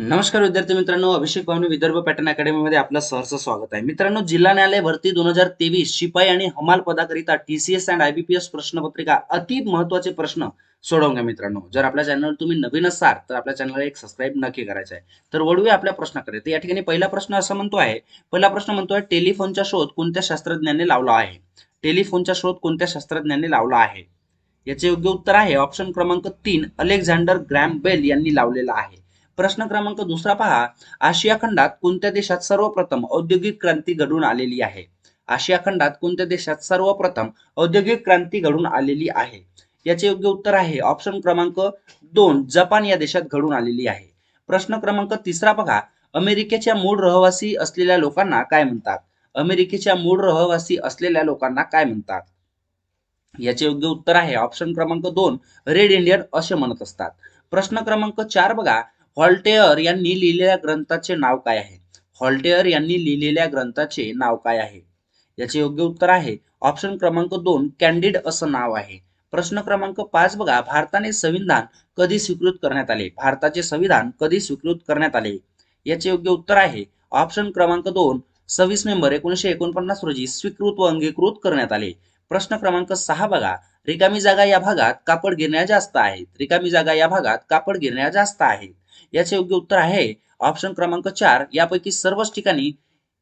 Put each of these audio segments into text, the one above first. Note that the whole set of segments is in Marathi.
नमस्कार विद्यार्थी मित्रांनो अभिषेक भावनी विदर्भ पॅटर्न अकॅडमीमध्ये आपलं सहर्ष स्वागत आहे. मित्रांनो जिल्हा न्यायालय भरती दोन हजार तेवीस शिपाई आणि हमाल पदाकरिता टीसीएस अँड आयबीपीएस प्रश्नपत्रिका अति महत्त्वाचे प्रश्न सोडवूया घ्या मित्रांनो. जर आपल्या चॅनलवर तुम्ही नवीन असाल तर आपल्या चॅनलला एक सबस्क्राईब नक्की करायचं आहे. तर वळूया आपल्या प्रश्नाकडे. तर या ठिकाणी पहिला प्रश्न असं म्हणतो आहे पहिला प्रश्न म्हणतो आहे टेलिफोनचा शोध कोणत्या शास्त्रज्ञाने लावला आहे? टेलिफोनचा शोध कोणत्या शास्त्रज्ञाने लावला आहे? याचे योग्य उत्तर आहे ऑप्शन क्रमांक तीन अलेक्झांडर ग्रॅम बेल यांनी लावलेला आहे. प्रश्न क्रमांक दुसरा पहा. आशिया खंडात कोणत्या देशात सर्वप्रथम औद्योगिक क्रांती घडून आलेली आहे? आशिया खंडात कोणत्या देशात सर्वप्रथम औद्योगिक क्रांती घडून आलेली आहे? याचे योग्य उत्तर आहे. ऑप्शन क्रमांक दोन जपान या देशात घडून आलेली आहे. प्रश्न क्रमांक तिसरा बघा. अमेरिकेच्या मूळ रहवासी असलेल्या लोकांना काय म्हणतात? अमेरिकेच्या मूळ रहिवासी असलेल्या लोकांना काय म्हणतात? याचे योग्य उत्तर आहे. ऑप्शन क्रमांक दोन रेड इंडियन असे म्हणत असतात. प्रश्न क्रमांक चार बघा. हॉल्टेअर यांनी लिहिलेल्या ग्रंथाचे नाव काय आहे? हॉल्टेअर यांनी लिहिलेल्या ग्रंथाचे नाव काय आहे? याचे योग्य उत्तर आहे ऑप्शन क्रमांक दोन कॅन्डिड असं नाव आहे. प्रश्न क्रमांक पाच बघा भारताने संविधान कधी स्वीकृत करण्यात आले? भारताचे संविधान कधी स्वीकृत करण्यात आले? याचे योग्य उत्तर आहे ऑप्शन क्रमांक दोन सव्वीस नोव्हेंबर एकोणीशे एकोणपन्नास रोजी स्वीकृत व अंगीकृत करण्यात आले. प्रश्न क्रमांक सहा बघा रिकामी जागा या भागात कापड गिरण्या जास्त आहेत. रिकामी जागा या भागात कापड गिरण्या जास्त आहेत. याचे योग्य उत्तर आहे. ऑप्शन क्रमांक चार यापैकी सर्वच ठिकाणी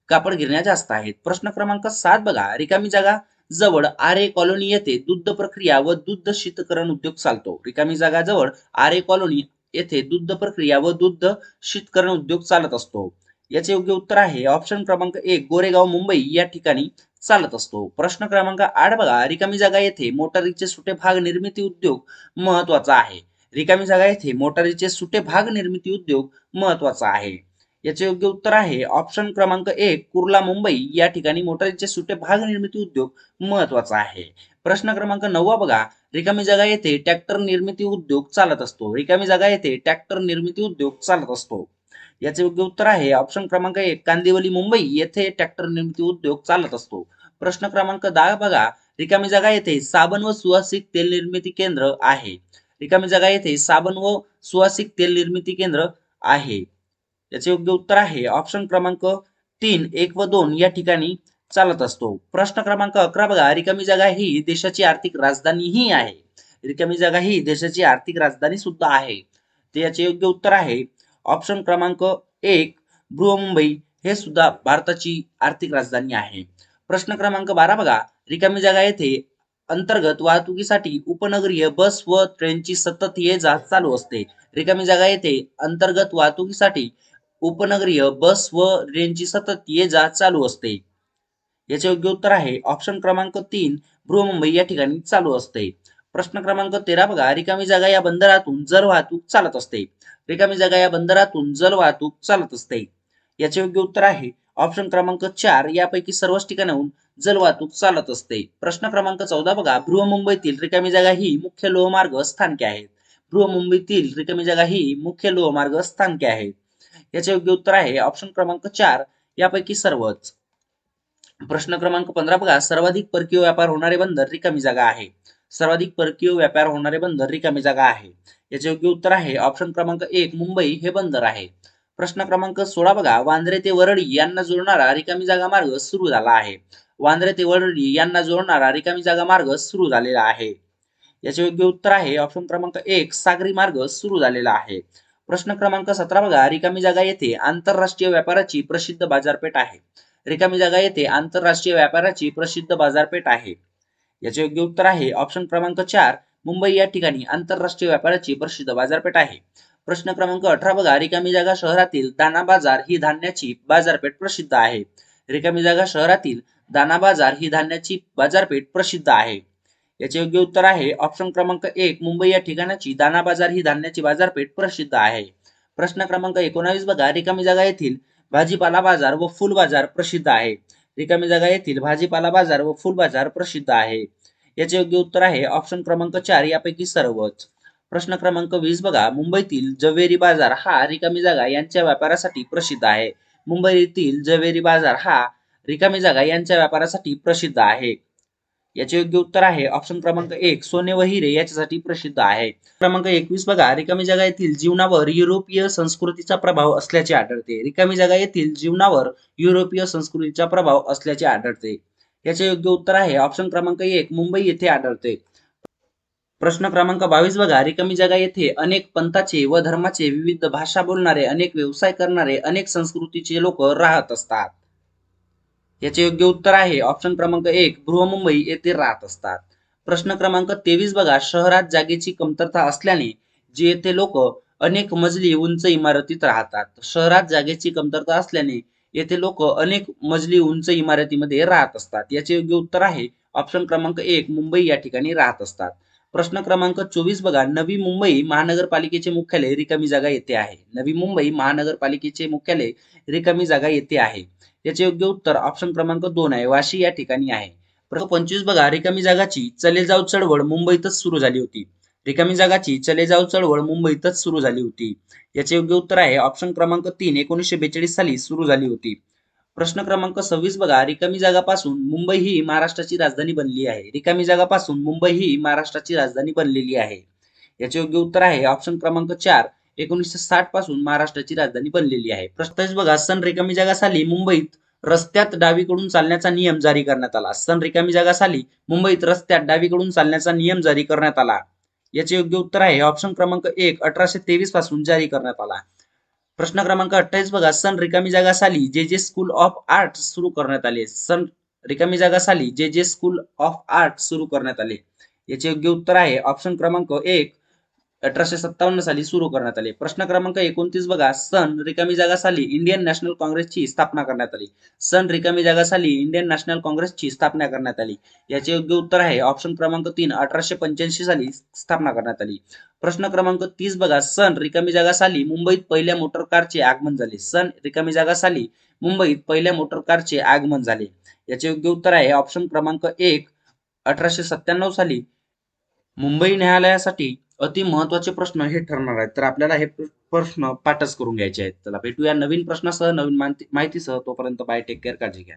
कापड गिरण्या जास्त आहेत. प्रश्न क्रमांक सात बघा. रिकामी जागा जवळ आरे कॉलनी येथे दुग्ध प्रक्रिया व दुग्ध शीतकरण उद्योग चालतो. रिकामी जागा जवळ आरे कॉलनी येथे दुग्ध प्रक्रिया व दुग्ध शीतकरण उद्योग चालत असतो. याचे योग्य उत्तर आहे. ऑप्शन क्रमांक एक गोरेगाव मुंबई या ठिकाणी चालत असतो. प्रश्न क्रमांक आठ बघा. रिकामी जागा येथे मोटारीचे सुटे भाग निर्मिती उद्योग महत्त्वाचा आहे. रिकामी जागा येथे मोटारीचे सुटे भाग निर्मिती उद्योग महत्त्वाचा आहे. याचे योग्य उत्तर आहे ऑप्शन क्रमांक एक कुर्ला मुंबई. या ठिकाणी मोटारीचे सुटे भाग निर्मिती उद्योग महत्त्वाचा आहे. प्रश्न क्रमांक नववा बघा. रिकामी जागा येथे ट्रॅक्टर निर्मिती उद्योग चालत असतो. रिकामी जागा येथे ट्रॅक्टर निर्मिती उद्योग चालत असतो. याचे योग्य उत्तर आहे ऑप्शन क्रमांक एक कांदिवली मुंबई. येथे ट्रॅक्टर निर्मिती उद्योग चालत असतो. प्रश्न क्रमांक दहा बघा. रिकामी जागा येथे साबण व सुवासिक तेल निर्मिती केंद्र आहे. रिकामी जागा येथे साबण व सुवासिक तेल निर्मिती केंद्र आहे. याचे योग्य उत्तर आहे. ऑप्शन क्रमांक तीन एक व दोन या ठिकाणी चालत असतो. प्रश्न क्रमांक अकरा बघा. रिकामी जागा ही देशाची आर्थिक राजधानीही आहे. रिकामी जागा ही देशाची आर्थिक राजधानी सुद्धा आहे. ते याचे योग्य उत्तर आहे. ऑप्शन क्रमांक एक बृहमुंबई हे सुद्धा भारताची आर्थिक राजधानी आहे. प्रश्न क्रमांक बारा बघा. रिकामी जागा येथे अंतर्गत वाहतुकीसाठी उपनगरीय बस व ट्रेनची सतत ये जा चालू असते. रिकामी जागा येथे अंतर्गत वाहतुकीसाठी उपनगरीय बस व ट्रेनची सतत ये जा चालू असते. याचे योग्य उत्तर आहे ऑप्शन क्रमांक तीन बृहमुंबई या ठिकाणी चालू असते. प्रश्न क्रमांक तेरा बघा रिकामी जागा या बंदरातून जल वाहतूक चालत असते. रिकामी जागा या बंदरातून जल वाहतूक चालत असते. याचे योग्य उत्तर आहे ऑप्शन क्रमांक चार यापैकी सर्वच ठिकाणाहून जलवाहतूक चालत असते. प्रश्न क्रमांक चौदा बघा. बृहमुंबईतील रिकामी जागा ही मुख्य लोहमार्ग स्थानके आहेत. बृहमुंबईतील रिकामी जागा ही मुख्य लोहमार्ग स्थानके आहेत. याचे योग्य उत्तर आहे ऑप्शन क्रमांक चार यापैकी सर्वच. प्रश्न क्रमांक पंधरा बघा. सर्वाधिक परकीय व्यापार होणारे बंदर रिकामी जागा आहे. सर्वाधिक परकीय व्यापार होणारे बंदर रिकामी जागा आहे. याचे योग्य उत्तर आहे ऑप्शन क्रमांक एक मुंबई हे बंदर आहे. प्रश्न क्रमांक सोळा बघा. वांद्रे ते वरळी यांना जोडणारा रिकामी जागा मार्ग सुरू झाला आहे. वांद्रे ते वरळी यांना जोडणारा रिकामी जागा मार्ग सुरू झालेला आहे. याचे योग्य उत्तर आहे ऑप्शन क्रमांक एक सागरी मार्ग सुरू झालेला आहे. प्रश्न क्रमांक सतरा बघा. रिकामी जागा येथे आंतरराष्ट्रीय व्यापाराची प्रसिद्ध बाजारपेठ आहे. रिकामी जागा येथे आंतरराष्ट्रीय व्यापाराची प्रसिद्ध बाजारपेठ आहे. याचे योग्य उत्तर आहे ऑप्शन क्रमांक चार मुंबई या ठिकाणी आंतरराष्ट्रीय व्यापाराची प्रसिद्ध बाजारपेठ आहे. प्रश्न क्रमांक अठरा बघा. रिकामी जागा शहरातील दाना बाजार ही धान्याची बाजारपेठ प्रसिद्ध आहे. रिकामी जागा शहरातील दाना बाजार ही धान्याची बाजारपेठ प्रसिद्ध आहे. याचे योग्य उत्तर आहे. ऑप्शन क्रमांक एक मुंबई या ठिकाणाची दाना बाजार ही धान्याची बाजारपेठ प्रसिद्ध आहे. प्रश्न क्रमांक एकोणावीस बघा. रिकामी जागा येथील भाजीपाला बाजार व फुल बाजार प्रसिद्ध आहे. रिकामी जागा येथील भाजीपाला बाजार व फुल बाजार प्रसिद्ध आहे. याचे योग्य उत्तर आहे. ऑप्शन क्रमांक चार यापैकी सर्वच. प्रश्न क्रमांक वीस बघा. मुंबईतील जवेरी बाजार हा रिकामी जागा यांच्या व्यापारासाठी प्रसिद्ध आहे. मुंबईतील जवेरी बाजार हा रिकामी जागा यांच्या व्यापारासाठी प्रसिद्ध आहे. याचे योग्य उत्तर आहे. ऑप्शन क्रमांक एक सोने व हिरे याच्यासाठी प्रसिद्ध आहे. क्रमांक एकवीस बघा. रिकामी जागा येथील जीवनावर युरोपीय संस्कृतीचा प्रभाव असल्याचे आढळते. रिकामी जागा येथील जीवनावर युरोपीय संस्कृतीचा प्रभाव असल्याचे आढळते. याचे योग्य उत्तर आहे. ऑप्शन क्रमांक एक मुंबई येथे आढळते. प्रश्न क्रमांक बावीस बघा. रिकामी जागा येथे अनेक पंथाचे व धर्माचे विविध भाषा बोलणारे अनेक व्यवसाय करणारे अनेक संस्कृतीचे लोक राहत असतात. याचे योग्य उत्तर आहे. ऑप्शन क्रमांक एक बृहमुंबई येथे राहत असतात. प्रश्न क्रमांक तेवीस बघा. शहरात जागेची कमतरता असल्याने जे येथे लोक अनेक मजली उंच इमारतीत राहतात. शहरात जागेची कमतरता असल्याने येथे लोक अनेक मजली उंच इमारतीमध्ये राहत असतात. याचे योग्य उत्तर आहे. ऑप्शन क्रमांक एक मुंबई या ठिकाणी राहत असतात. प्रश्न क्रमांक चोवीस बघा. नवी मुंबई महानगरपालिकेचे मुख्यालय रिकामी जागा येथे आहे. नवी मुंबई महानगरपालिकेचे मुख्यालय रिकामी जागा येथे आहे. याचे योग्य उत्तर ऑप्शन क्रमांक दोन आहे. वाशी या ठिकाणी आहे. प्रश्न पंचवीस बघा. रिकामी जागाची चले जाव चळवळ मुंबईतच सुरू झाली होती. रिकामी जागाची चले जाव चळवळ मुंबईतच सुरू झाली होती. याचे योग्य उत्तर आहे. ऑप्शन क्रमांक तीन एकोणीसशे बेचाळीस साली सुरू झाली होती. प्रश्न क्रमांक सव्वीस बघा. रिकामी जागापासून मुंबई ही महाराष्ट्राची राजधानी बनली आहे. रिकामी जागापासून मुंबई ही महाराष्ट्राची राजधानी बनलेली आहे. याचे योग्य उत्तर आहे. ऑप्शन क्रमांक चार एकोणीसशे साठपासून महाराष्ट्राची राजधानी बनलेली आहे. प्रश्न बघा. सन रिकामी जागा साली मुंबईत रस्त्यात डावीकडून चालण्याचा नियम जारी करण्यात आला. सन रिकामी जागा साली मुंबईत रस्त्यात डावीकडून चालण्याचा नियम जारी करण्यात आला. याचे योग्य उत्तर आहे. ऑप्शन क्रमांक एक अठराशे तेवीसपासून जारी करण्यात आला. प्रश्न क्रमांक अठ्ठावीस बघा. सन रिकामी जागा साली जे जे स्कूल ऑफ आर्ट सुरू करण्यात आले. सन रिकामी जागा साली जे जे स्कूल ऑफ आर्ट सुरू करण्यात आले. याचे योग्य उत्तर आहे. ऑप्शन क्रमांक एक अठराशे सत्तावन्न साली सुरू करण्यात आले. प्रश्न क्रमांक एकोणतीस बघा. सन रिकामी जागा साली इंडियन नॅशनल काँग्रेसची स्थापना करण्यात आली. सन रिकामी जागा साली इंडियन नॅशनल काँग्रेसची स्थापना करण्यात आली. याचे योग्य उत्तर आहे. ऑप्शन क्रमांक तीन अठराशे पंच्याऐंशी साली स्थापना करण्यात आली. प्रश्न क्रमांक तीस बघा. सन रिकामी जागा साली मुंबईत पहिल्या मोटर कारचे आगमन झाले. सन रिकामी जागा साली मुंबईत पहिल्या मोटर कारचे आगमन झाले. याचे योग्य उत्तर आहे. ऑप्शन क्रमांक एक अठराशे सत्त्याण्णव साली मुंबई न्यायालयासाठी अति महत्त्वाचे प्रश्न हे ठरणार आहेत. तर आपल्याला हे प्रश्न पाठच करून घ्यायचे आहेत. चला भेटूया नवीन प्रश्नासह नवीन माहिती- माहितीसह. तोपर्यंत बाय टेक केअर काळजी घ्या.